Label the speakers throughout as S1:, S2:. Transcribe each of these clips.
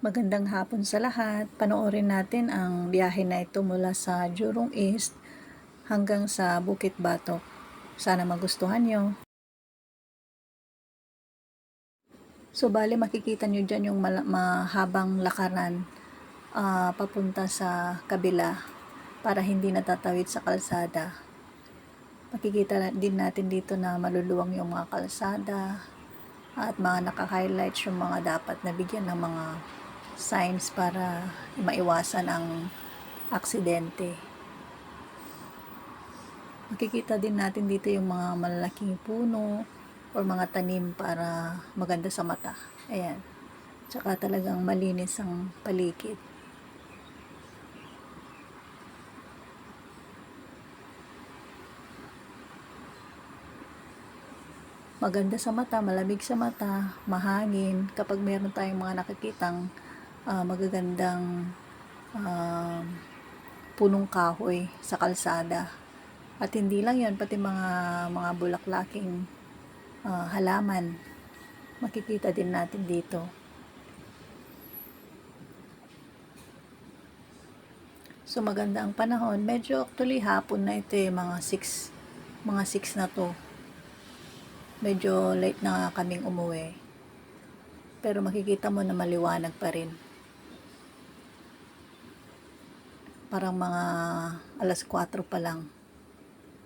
S1: Magandang hapon sa lahat. Panoorin natin ang biyahe na ito mula sa Jurong East hanggang sa Bukit Batok. Sana magustuhan nyo. So, bali makikita nyo dyan yung mahabang lakaran ah, papunta sa kabila para hindi natatawid sa kalsada. Makikita din natin dito na maluluwang yung mga kalsada at mga naka-highlights yung mga dapat na bigyan ng mga signs para maiwasan ang aksidente. Makikita din natin dito yung mga malalaking puno or mga tanim para maganda sa mata. Ayan. Tsaka talagang malinis ang paligid. maganda sa mata, malamig sa mata, mahangin kapag meron tayong mga nakikitang ah, magagandang ah, punong kahoy sa kalsada. At hindi lang yan, pati mga mga bulaklaking ah, halaman makikita din natin dito. So maganda ang panahon. Medyo actually hapon na ito eh, mga 6 mga 6 na to medyo late na kaming umuwi. Pero makikita mo na maliwanag pa rin. Parang mga alas 4 pa lang.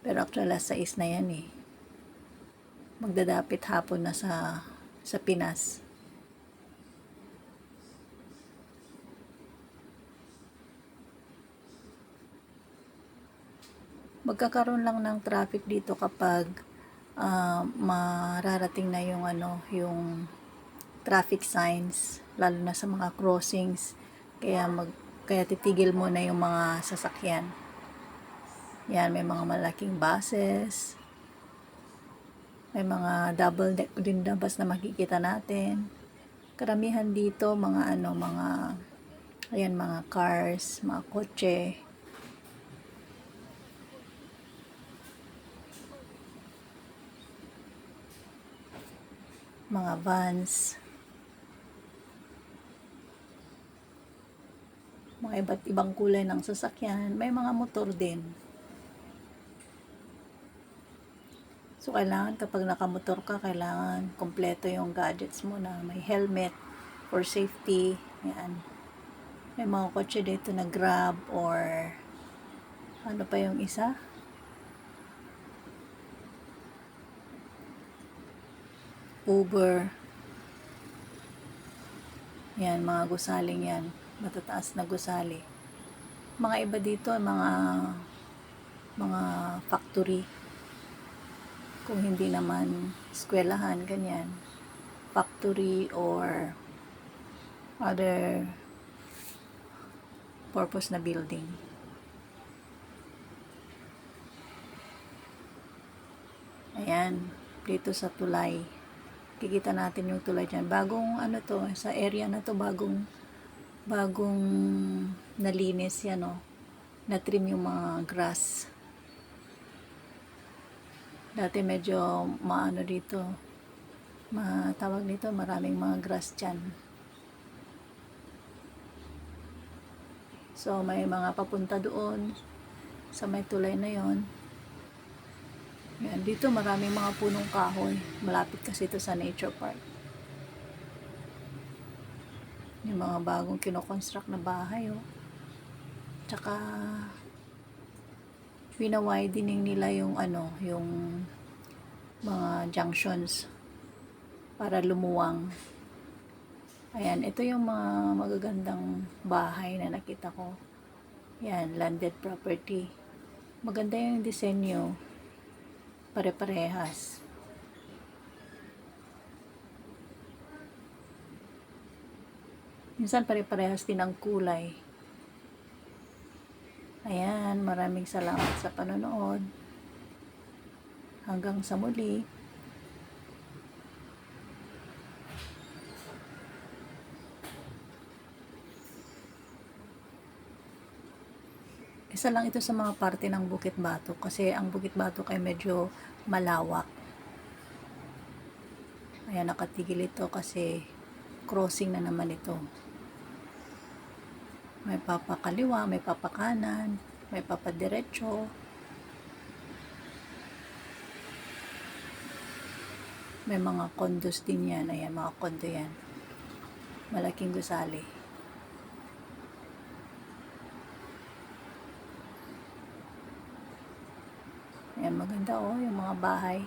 S1: Pero actually alas 6 na yan eh. Magdadapit hapon na sa sa Pinas. Magkakaroon lang ng traffic dito kapag ah, mararating na yung ano, yung traffic signs, lalo na sa mga crossings. Kaya mag kaya titigil mo na yung mga sasakyan. Yan, may mga malaking buses. May mga double deck din na bus na makikita natin. Karamihan dito mga ano, mga ayan, mga cars, mga kotse. mga vans, mga iba't ibang kulay ng sasakyan, may mga motor din. So, kailangan kapag nakamotor ka, kailangan kompleto yung gadgets mo na may helmet for safety. Yan. May mga kotse dito na grab or ano pa yung isa? Uber. Yan, mga gusaling yan. Matataas na gusali. Mga iba dito, mga mga factory. Kung hindi naman eskwelahan, ganyan. Factory or other purpose na building. Ayan, dito sa tulay kikita natin yung tulay dyan. Bagong ano to, sa area na to, bagong bagong nalinis yan o. Na-trim yung mga grass. Dati medyo maano dito, matawag dito, maraming mga grass dyan. So, may mga papunta doon sa may tulay na yon yan, dito maraming mga punong kahoy. Malapit kasi ito sa nature park. Yung mga bagong kinoconstruct na bahay, oh. Tsaka, wina-widening nila yung ano, yung mga junctions para lumuwang. Ayan, ito yung mga magagandang bahay na nakita ko. Yan, landed property. Maganda yung disenyo pare-parehas. Minsan pare-parehas din ang kulay. Ayan, maraming salamat sa panonood. Hanggang sa muli. Isa lang ito sa mga parte ng Bukit Batok kasi ang Bukit Batok ay medyo malawak. Ayan, nakatigil ito kasi crossing na naman ito. May papakaliwa, may papakanan, may papadiretso. May mga condos din yan. Ayan, mga condo yan. Malaking gusali. Ayan, maganda oh, yung mga bahay.